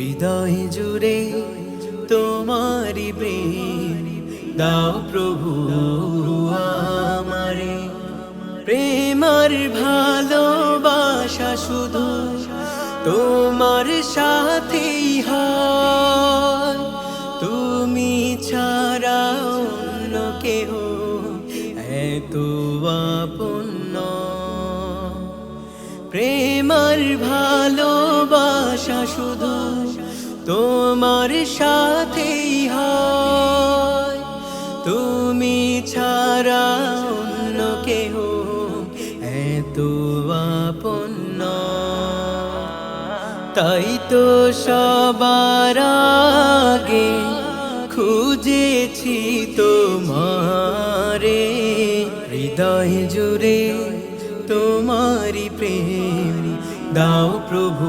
হৃদয় জুড়ে তোমারি প্রেম। দাও প্রভু আমারে। প্রেমার ভালোবাসা শুধু তোমার হয়। তুমি ছাড়া অন্য কেহ এত আপন্ন প্রেমার ভালোবাসা শুধু তোমার সাথেই হয়। তুমি ছাড়া অন্য কেহ এত আপন্ন তাই তো সবার আগে খুঁজেছি তোমারে। হৃদয় জুড়ে তোমারি প্রেম। দাও প্রভু।